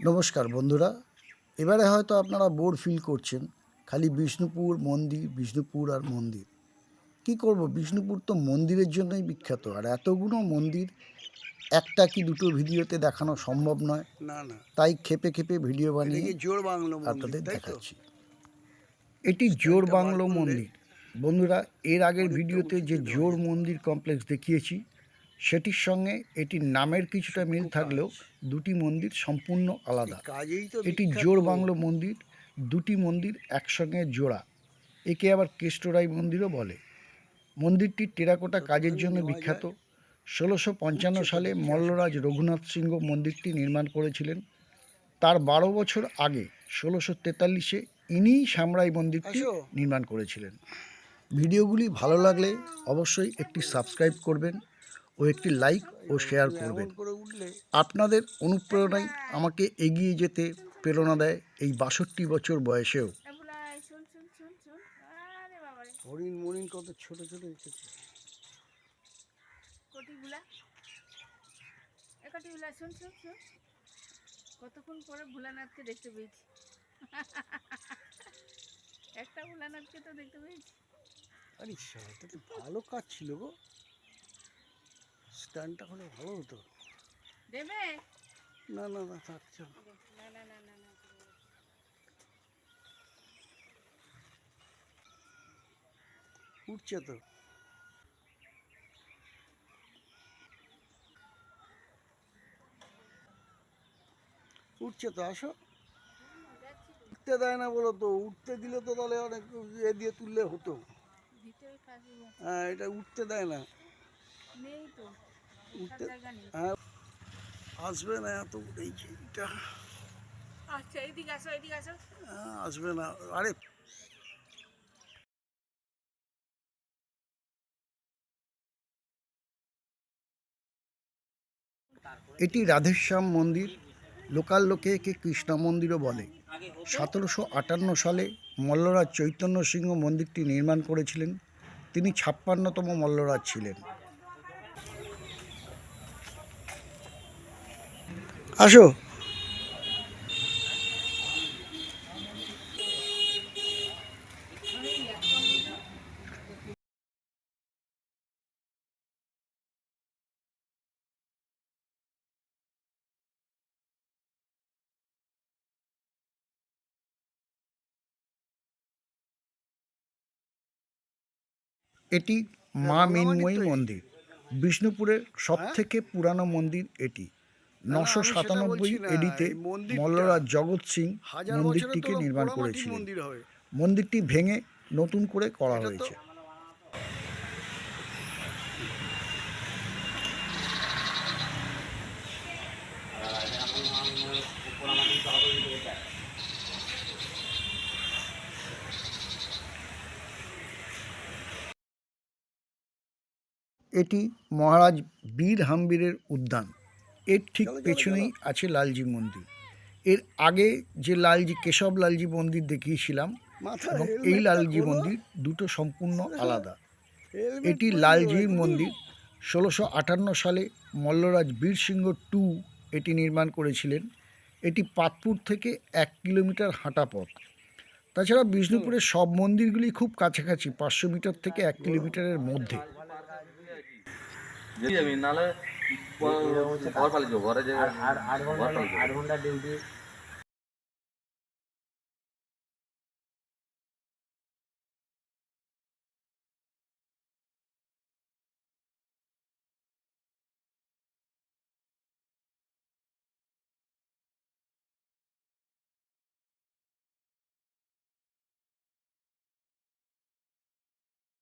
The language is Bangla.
নমস্কার বন্ধুরা। এবারে হয়তো আপনারা বোর ফিল করছেন খালি বিষ্ণুপুর মন্দির বিষ্ণুপুর আর মন্দির। কি করব? বিষ্ণুপুর তো মন্দিরের জন্যই বিখ্যাত। আর এতগুলো মন্দির একটা কি দুটো ভিডিওতে দেখানো সম্ভব নয়। না না। তাই খেপে খেপে ভিডিও বানিয়ে জোর বাংলো আপনাদের দেখাচ্ছি। এটি জোর বাংলো মন্দির। বন্ধুরা এর আগের ভিডিওতে যে জোর মন্দির কমপ্লেক্স দেখিয়েছি সেটির সঙ্গে এটির নামের কিছুটা মিল থাকলেও দুটি মন্দির সম্পূর্ণ আলাদা। এটি জোর বাংলো মন্দির দুটি মন্দির একসঙ্গে জোড়া। একে আবার কেষ্টরাই মন্দিরও বলে। মন্দিরটি টেরাকোটা কাজের জন্য বিখ্যাত। ষোলোশো পঞ্চান্ন সালে মল্লরাজ রঘুনাথ সিংহ মন্দিরটি নির্মাণ করেছিলেন। তার বারো বছর আগে ষোলোশো তেতাল্লিশে ইনিই সামরাই মন্দিরটি নির্মাণ করেছিলেন। ভিডিওগুলি ভালো লাগলে অবশ্যই একটি সাবস্ক্রাইব করবেন। ও একটি লাইক ও শেয়ার করবেন। করে উঠলে আপনাদের অনুপ্রেরণাই আমাকে এগিয়ে যেতে প্রেরণা দেয় এই বাষট্টি বছর বয়সেও। হরিণ মরিণ কত ছোট ছোট এসেছে শুন শুন শুন। কতক্ষণ পরে ভোলানাথকে দেখতে পেয়েছি। একটা ভোলানাথকে তো দেখতে পেয়েছি। আরে শালা তো ভালো কাজ ছিল গো। স্ট্যান্ডটা হলে ভালো হতো? দেবে? না না না থাক চল। না না না না না উঠছে তো। উঠছে তো আসো। উঠতে দেয় না বলো তো উঠতে দিলে তো তাহলে অনেক এ দিয়ে তুললে হতো। হ্যাঁ এটা উঠতে দেয় না। নেই তো। উঠতে হ্যাঁ। আসবে না এত এই এটা আচ্ছা এইদিকে আসো এইদিকে আসো। হ্যাঁ, আসবে না। আরে এটি রাধেশ্যাম মন্দির। লোকাল লোকে একে কৃষ্ণ মন্দিরও বলে। সতেরোশো আটান্ন সালে মল্লরাজ চৈতন্য সিংহ মন্দিরটি নির্মাণ করেছিলেন। তিনি ছাপ্পান্নতম মল্লরাজ ছিলেন। আসো। এটি মা মিনময়ী মন্দির। বিষ্ণুপুরের সবথেকে পুরানো মন্দির এটি। নশো সাতানব্বই এডিতে মল্লরাজ জগৎ সিং মন্দিরটিকে নির্মাণ করেছিলেন। মন্দিরটি ভেঙে নতুন করে করা হয়েছে। এটি মহারাজ বীর হাম্বিরের উদ্যান। এর ঠিক পেছনেই আছে লালজি মন্দির। এর আগে যে লালজি কেশব লালজি মন্দির দেখিয়েছিলাম এবং এই লালজি মন্দির দুটো সম্পূর্ণ আলাদা। এটি পরে লালজির মন্দির ষোলোশো আটান্ন সালে মল্লরাজ বীর সিংহ টু এটি নির্মাণ করেছিলেন। এটি পাতপুর থেকে এক কিলোমিটার হাঁটা পথ। তাছাড়া বিষ্ণুপুরের সব মন্দিরগুলি খুব কাছাকাছি পাঁচশো মিটার থেকে এক কিলোমিটারের মধ্যে। নাহলে ঘর পালিয়ে যাব ঘরে যে আর ঘণ্টা ডিউটি